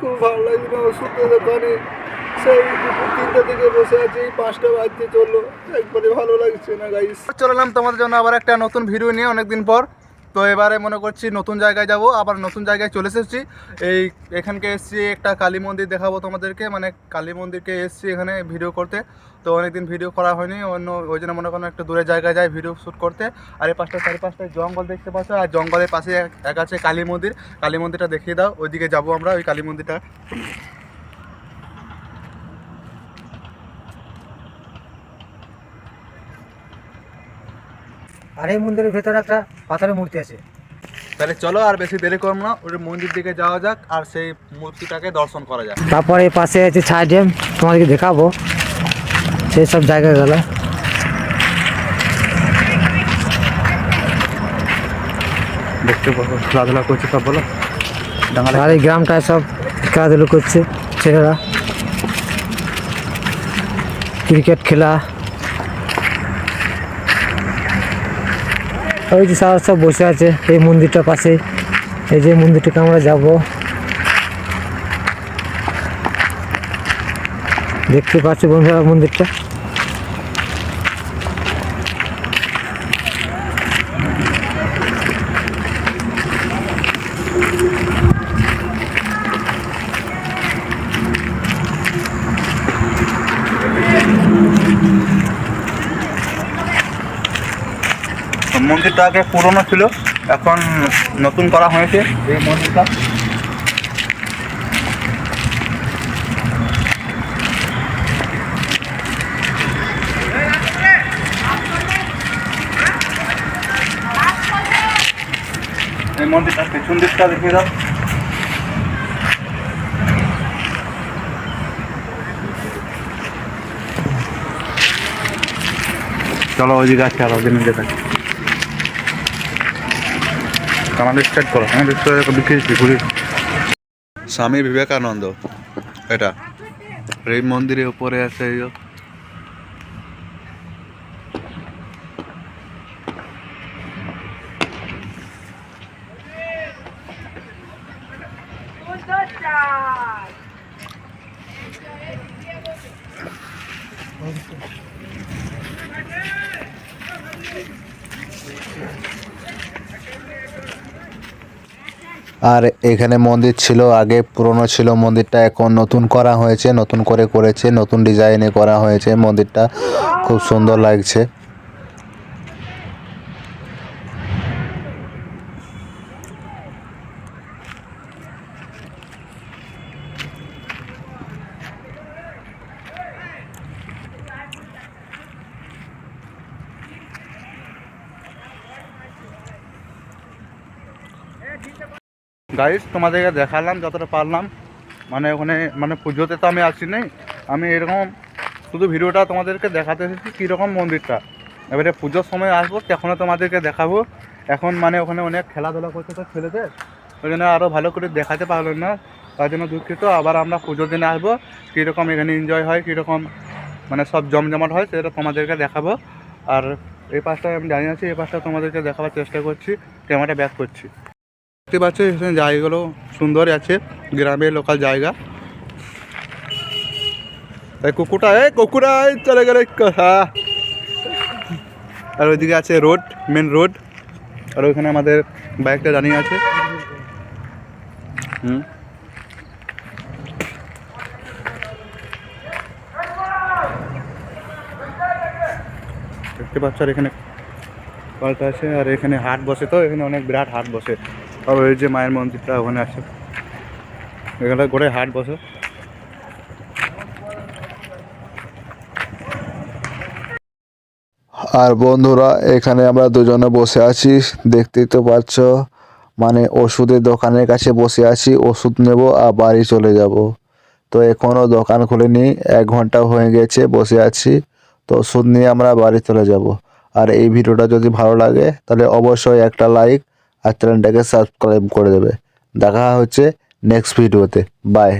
খুব ভালো লাগছে দোকানে সেই পাঁচটা চলল। একবারে ভালো লাগছে না চললাম তোমাদের জন্য আবার একটা নতুন ভিডিও নিয়ে অনেকদিন পর। তো এবারে মনে করছি নতুন জায়গায় যাব, আবার নতুন জায়গায় চলে এসেছি। এই এখানকে এসেছি, একটা কালী মন্দির দেখাবো তোমাদেরকে মানে কালী মন্দিরকে এসেছি এখানে ভিডিও করতে। তো অনেকদিন ভিডিও করা হয়নি, অন্য ওই জন্য মনে করো একটা দূরের জায়গায় যাই ভিডিও শ্যুট করতে। আর এই পাশটা চারিপাশটায় জঙ্গল দেখতে পাচ্ছ, আর জঙ্গলের পাশে এক আছে কালী মন্দির। কালী মন্দিরটা দেখিয়ে দাও, ওইদিকে যাব আমরা, ওই কালী মন্দিরটা। আর এই মন্দিরের ভেতরে একটা পাথরের মূর্তি আছে। তাহলে চলো আর বেশি দেরি করব না ওই মন্দির দিকে যাওয়া যাক আর সেই মূর্তিটাকে দর্শন করা যাক। তারপরে এই পাশে আছে ছায়া ড্যাম তোমাদেরকে দেখাবো। সেই সব জায়গাগুলো দেখতে পাবো খেলাধুলা করছে সব বলো। আর এই গ্রামটায় সব খেলাধুলো করছে ছেলেরা। ক্রিকেট খেলা। ওই যে সারা সব বসে আছে, এই মন্দিরটার পাশে এই যে মন্দিরটাকে আমরা যাব। দেখতে পাচ্ছি বন্ধুরা মন্দিরটা? মন্দিরটা আগে পুরনো ছিল, এখন নতুন করা হয়েছে। এই মন্দিরটা এই মন্দিরটা পেছন দিকটা দেখিয়ে দাও। চলো ওইদিকে আছে আরও দিনে যেতে। স্টার্ট করো বিক্রি ঘুরি স্বামী বিবেকানন্দ এটা এই মন্দিরের উপরে আছে এই যে। আর এখানে মন্দির ছিল, আগে পুরনো ছিল মন্দিরটা, এখন নতুন করা হয়েছে, নতুন করে করেছে, নতুন ডিজাইনে করা হয়েছে মন্দিরটা। খুব সুন্দর লাগছে। গাইস তোমাদেরকে দেখালাম, যতটা পারলাম। মানে ওখানে মানে পুজোতে তো আমি আসি নাই আমি এরকম শুধু ভিডিওটা তোমাদেরকে দেখাতে এসেছি কীরকম মন্দিরটা। এবারে পুজোর সময় আসব, তখনও তোমাদেরকে দেখাবো। এখন মানে ওখানে অনেক খেলাধুলা করছে তো ছেলেদের। ওই জন্য আরও ভালো করে দেখাতে পারলাম না। তার জন্য দুঃখিত। আবার আমরা পুজোর দিনে আসব। কীরকম এখানে এনজয় হয়, কীরকম মানে সব জমজমাট হয়, সেটা তোমাদেরকে দেখাবো। আর এই পাশটায় আমি জানি আছি এই পাশটা তোমাদেরকে দেখাবার চেষ্টা করছি। ক্যামেরা ব্যাক করছি। দেখতে পাচ্ছ, এখানে জায়গাগুলো সুন্দর আছে, গ্রামের লোকাল জায়গা। এই কুকুরটা, এই কুকুরা চলে গেলে আর ওইদিকে আছে রোড মেন রোড আর ওইখানে আমাদের বাইকটা দাঁড়িয়ে আছে। হুম। দেখতে পাচ্ছ, আর এখানে পার্ক আছে, আর এখানে হাট বসে তো, এখানে অনেক বিরাট হাট বসে। আর ওই যে মায়ের মন্দিরটা ওখানে আছে। এখানে করে হাট বসে। আর বন্ধুরা, এখানে আমরা দুজনে বসে আছি। দেখতেই তো পাচ্ছ মানে ওষুধের দোকানের কাছে বসে আছি। ওষুধ নেব আর বাড়ি চলে যাব। তো এখনও দোকান খুলেনি, এক ঘণ্টা হয়ে গেছে বসে আছি। তো ওষুধ নিয়ে আমরা বাড়ি চলে যাব। আর এই ভিডিওটা যদি ভালো লাগে, তাহলে অবশ্যই একটা লাইক আর চ্যানেলটাকে সাবস্ক্রাইব করে দেবে। দেখা হচ্ছে নেক্সট ভিডিওতে বাই